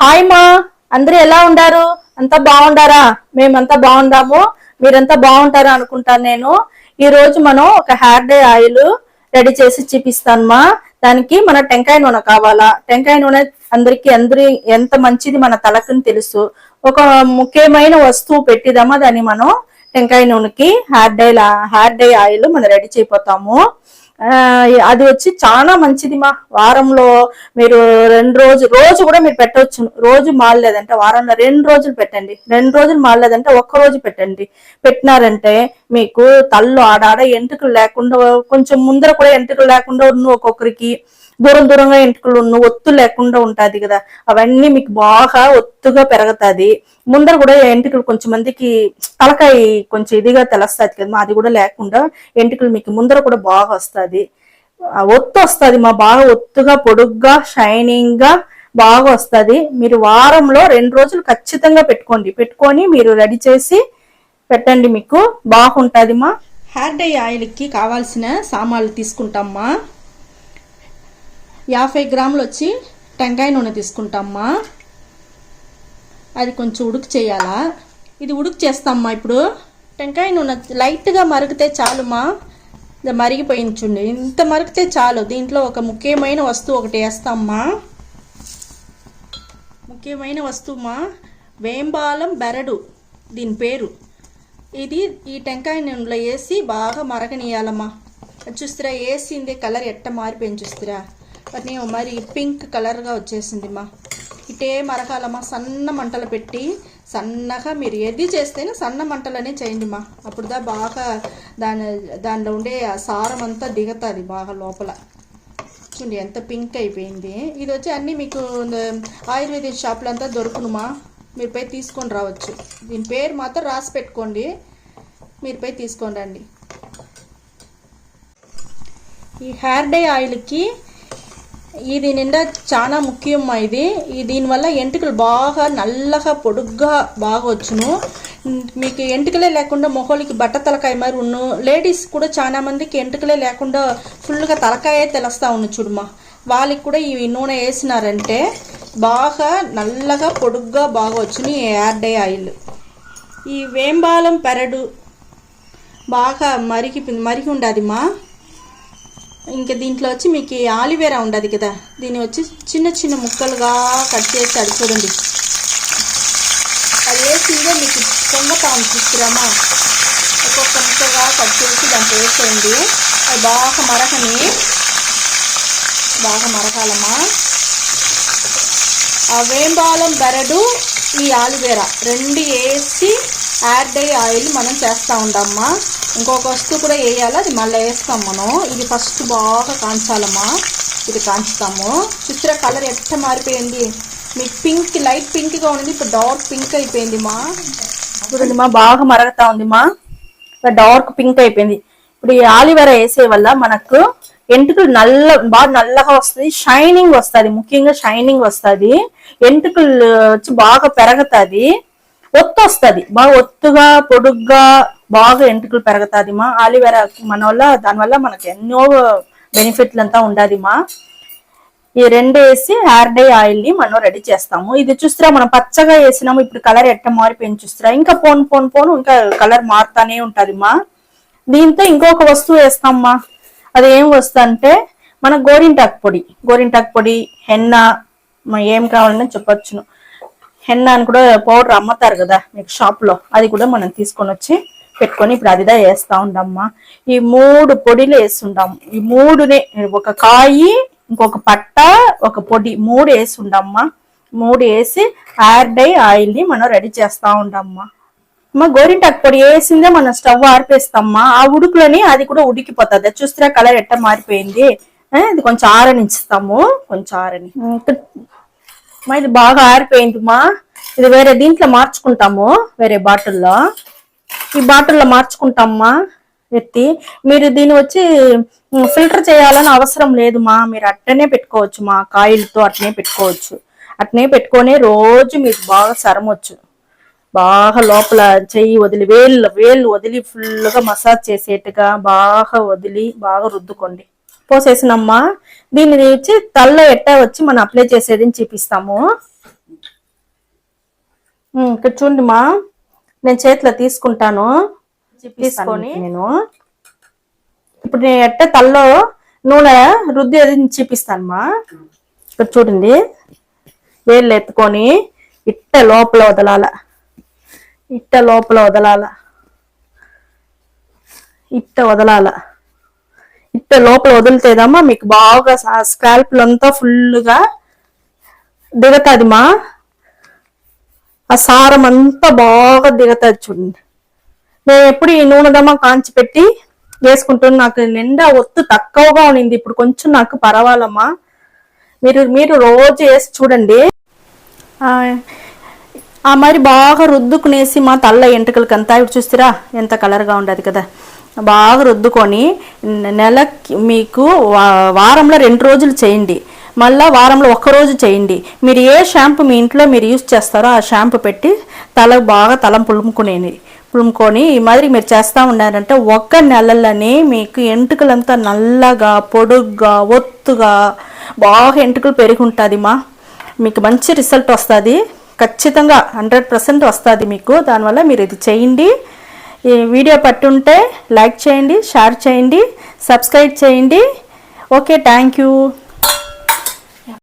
Hi మా అందరూ ఎలా ఉండారు? అంతా బాగుండారా? మేమంతా బాగుండాము. మీరంతా బాగుంటారా అనుకుంటాను నేను. ఈ రోజు మనం ఒక హెయిర్ డే ఆయిల్ రెడీ చేసి చూపిస్తాను మా. దానికి మన టెంకాయ నూనె కావాలా? టెంకాయ నూనె అందరికి అందరి ఎంత మంచిది మన తలకుని తెలుసు. ఒక ముఖ్యమైన వస్తువు పెట్టిదామా? దాన్ని మనం టెంకాయ నూనెకి hair dye hair dye oil మనం రెడీ చేయపోతాము అది వచ్చి చాలా మంచిది మా వారంలో మీరు రెండు రోజు రోజు కూడా మీరు పెట్టవచ్చు. రోజు మారలేదంటే వారంలో రెండు రోజులు పెట్టండి. రెండు రోజులు మారలేదంటే ఒక్క రోజు పెట్టండి. పెట్టినారంటే మీకు తల్లు ఆడాడ ఎంటుకలు లేకుండా కొంచెం ముందర కూడా ఎంటుకలు లేకుండా ఉన్న ఒక్కొక్కరికి దూరం దూరంగా ఎంటుకలు ఉన్న ఒత్తు లేకుండా ఉంటుంది కదా. అవన్నీ మీకు బాగా ఒత్తుగా పెరుగుతుంది. ముందర కూడా ఎంటుకలు కొంచెం మందికి తలకాయ కొంచెం ఇదిగా తెలుస్తుంది కదా అది కూడా లేకుండా ఎంటుకలు మీకు ముందర కూడా బాగా వస్తుంది. ఆ ఒత్తు వస్తుంది మా బాగా ఒత్తుగా పొడుగ్గా షైనింగ్గా బాగా వస్తుంది. మీరు వారంలో రెండు రోజులు ఖచ్చితంగా పెట్టుకోండి. పెట్టుకొని మీరు రెడీ చేసి పెట్టండి మీకు. బాగుంటుంది మా. హ్యాడ్ డై ఆయిల్కి కావాల్సిన సామాన్లు తీసుకుంటామ్మా యాభై గ్రాములు వచ్చి టెంకాయ నూనె తీసుకుంటామ్మా. అది కొంచెం ఉడుకు చేయాలా? ఇది ఉడుకు చేస్తామ్మా ఇప్పుడు. టెంకాయ నూనె లైట్గా మరిగితే చాలుమా? ఇది మరిగిపోయింది చూడండి. ఇంత మరిగితే చాలు. దీంట్లో ఒక ముఖ్యమైన వస్తువు ఒకటి వేస్తామ్మా. ముఖ్యమైన వస్తువుమా? వేంబాలం బెరడు. దీని పేరు. ఇది ఈ టెంకాయ నూనెలో వేసి బాగా మరగనీయాలమ్మా అది చూస్తారా వేసింది కలర్ ఎట్ట మారిపోయింది చూస్తారా. కానీ మరి పింక్ కలర్గా వచ్చేసింది మా ఇటే మరకాలమ్మా సన్న మంటలు పెట్టి సన్నగా మీరు ఏది చేస్తేనే సన్న మంటలనే చేయండి మా అప్పుడుదా బాగా దాని దానిలో ఉండే ఆ సారం అంతా దిగుతుంది బాగా లోపల. చూడండి ఎంత పింక్ అయిపోయింది. ఇది వచ్చి అన్నీ మీకు ఆయుర్వేదిక్ షాపులు అంతా దొరుకునుమా. మీరు పోయి తీసుకొని రావచ్చు. దీని పేరు మాత్రం రాసి పెట్టుకోండి. మీరు పోయి తీసుకొని రండి. ఈ హెయిర్ డే ఆయిల్కి ఇది నిండా చాలా ముఖ్యమ్మా ఇది. దీనివల్ల ఎంటుకలు బాగా నల్లగా పొడుగ్గా బాగా వచ్చును. మీకు ఎంటుకలే లేకుండా మొహోలికి బట్ట తలకాయ మరి ఉన్ను. లేడీస్ కూడా చాలా మందికి ఎంటుకలే లేకుండా ఫుల్గా తలకాయే తెలుస్తా ఉన్న చూడమ్మా వాళ్ళకి కూడా ఈ నూనె వేసినారంటే బాగా నల్లగా పొడుగ్గా బాగా వచ్చును ఈ హెయిర్ డే ఆయిల్. ఈ వేంబాలం పెరడు బాగా మరిగి మరిగి ఉండదు మా. ఇంకా దీంట్లో వచ్చి మీకు ఆలివేరా ఉండదు కదా దీన్ని వచ్చి చిన్న చిన్న ముక్కలుగా కట్ చేసి అది చూడండి. అది వేసిందే మీకు పొంగతా చూస్తున్నామా ఒక్కొక్క ముక్కగా కట్ చేసి దాంట్లో వేసేయండి. అది బాగా మరకని బాగా మరకాలమ్మా ఆ వేంబాలం బెరడు ఈ ఆలివేరా రెండు వేసి యాడ్ డే ఆయిల్ మనం చేస్తూ ఉండమ్మా. ఇంకొక వస్తువు కూడా వేయాలి. అది మళ్ళీ వేస్తాం మనం. ఇది ఫస్ట్ బాగా కాంచాలమ్మా. ఇది కాంచుతాము. చూసారా కలర్ ఎట్ట మారిపోయింది? మీకు పింక్ లైట్ పింక్గా ఉంది ఇప్పుడు డార్క్ పింక్ అయిపోయింది మా చూడండి మా బాగా మరగతా ఉంది మా డార్క్ పింక్ అయిపోయింది. ఇప్పుడు ఈ ఆలివేరా వేసే వల్ల మనకు ఎంటుకలు నల్ల బాగా నల్లగా వస్తుంది. షైనింగ్ వస్తుంది. ముఖ్యంగా షైనింగ్ వస్తుంది. ఎంటుకలు వచ్చి బాగా పెరగతుంది. ఒత్తు వస్తుంది బాగా ఒత్తుగా పొడుగ్గా బాగా ఎంటుకలు పెరగతుంది మా. ఆలివేరా మన వల్ల దానివల్ల మనకు ఎన్నో బెనిఫిట్లు అంతా ఉండదు మా. ఈ రెండు వేసి హెయిర్ డే ఆయిల్ని మనం రెడీ చేస్తాము. ఇది చూస్తారా మనం పచ్చగా వేసినాము ఇప్పుడు కలర్ ఎట్ట మారిపోయింది చూస్తారా. ఇంకా పోను పోను పోను ఇంకా కలర్ మారుతానే ఉంటది మా. దీంతో ఇంకొక వస్తువు వేస్తామ్మా అది ఏం వస్తువు అంటే మన గోరింటాకు పొడి. గోరింటాకు పొడి హెన్న ఏం కావాలని చెప్పొచ్చును. హెన్న అని కూడా పౌడర్ అమ్ముతారు కదా మీకు షాప్లో అది కూడా మనం తీసుకొని వచ్చి పెట్టుకొని ఇప్పుడు అదిదా వేస్తా ఉండమ్మా ఈ మూడు పొడిలు వేస్తుంటాము. ఈ మూడునే ఒక కాయి ఇంకొక పట్ట ఒక పొడి మూడు వేసి ఉండమ్మా మూడు వేసి హెయిర్ డై ఆయిల్ని మనం రెడీ చేస్తా ఉండమ్మా అమ్మ గోరింటాకు పొడి వేసిందే మనం స్టవ్ ఆర్పేస్తామ్మా. ఆ ఉడుకులని అది కూడా ఉడికిపోతుంది. చూస్తే కలర్ ఎట్ట మారిపోయింది? ఇది కొంచెం ఆరనిస్తాము కొంచెం ఆరని. ఇది బాగా ఆరిపోయింది మా. ఇది వేరే దీంట్లో మార్చుకుంటాము వేరే బాటిల్లో. ఈ బాటిల్లో మార్చుకుంటామ్మా ఎత్తి. మీరు దీన్ని వచ్చి ఫిల్టర్ చేయాలని అవసరం లేదు మా. మీరు అట్టనే పెట్టుకోవచ్చు మా. కాయిల్తో అట్నే పెట్టుకోవచ్చు. అట్నే పెట్టుకొని రోజు మీకు బాగా సరమొచ్చు. బాగా లోపల చెయ్యి వదిలి వేళ్ళు వేళ్ళు వదిలి ఫుల్గా మసాజ్ చేసేట్టుగా బాగా వదిలి బాగా రుద్దుకోండి. పోసేసినమ్మా. దీన్ని వచ్చి తల్లో ఎట్టా వచ్చి మనం అప్లై చేసేది చూపిస్తాము. ఇక్కడ చూడండి మా. నేను చేతిలో తీసుకుంటాను. తీసుకొని నేను. ఇప్పుడు నేను ఎట్ట తల్లో నూనె రుద్ది అది చూపిస్తాను మా. ఇక్కడ చూడండి. వేళ్ళు ఎత్తుకొని ఇట్ట లోపల వదలాల. ఇట్ట లోపల వదలాల. ఇట్ట వదలాల. ఇట్ట లోపల వదిలితేదమ్మా మీకు బాగా స్కాల్ప్ అంతా ఫుల్గా దిగతాది మా. ఆ సారం అంతా బాగా దిగతాది చూడండి. నేను ఎప్పుడు ఈ నూనె దమ్మ కాంచి పెట్టి వేసుకుంటాను నాకు నిండా ఒత్తు తక్కువగా ఉన్నింది. ఇప్పుడు కొంచెం నాకు పర్వాలమ్మా. మీరు మీరు రోజు వేసి చూడండి. ఆ, మరి బాగా రుద్దుకునేసి మా తల్ల ఎంటుకలకంతా ఇప్పుడు చూస్తారా ఎంత కలర్గా ఉండదు కదా. బాగా రుద్దుకొని నెల నెలకి మీకు వా- వారంలో రెండు రోజులు చేయండి. మళ్ళీ వారంలో ఒక్క రోజు చేయండి. మీరు ఏ షాంపూ మీ ఇంట్లో మీరు యూస్ చేస్తారో ఆ షాంపూ పెట్టి తల బాగా తలం పులుముకునేది పులుముకొని ఈ మాదిరి మీరు చేస్తూ ఉన్నారంటే ఒక్క నెలలోనే మీకు ఎంటుకలంతా నల్లగా పొడుగ్గా ఒత్తుగా బాగా ఎంటుకలు పెరిగి ఉంటుంది మా మీకు మంచి రిజల్ట్ వస్తుంది. ఖచ్చితంగా హండ్రెడ్ పర్సెంట్ వస్తుంది మీకు. దానివల్ల మీరు ఇది చేయండి. ఈ వీడియో పట్టుంటే లైక్ చేయండి షేర్ చేయండి సబ్స్క్రైబ్ చేయండి. Okay thank you.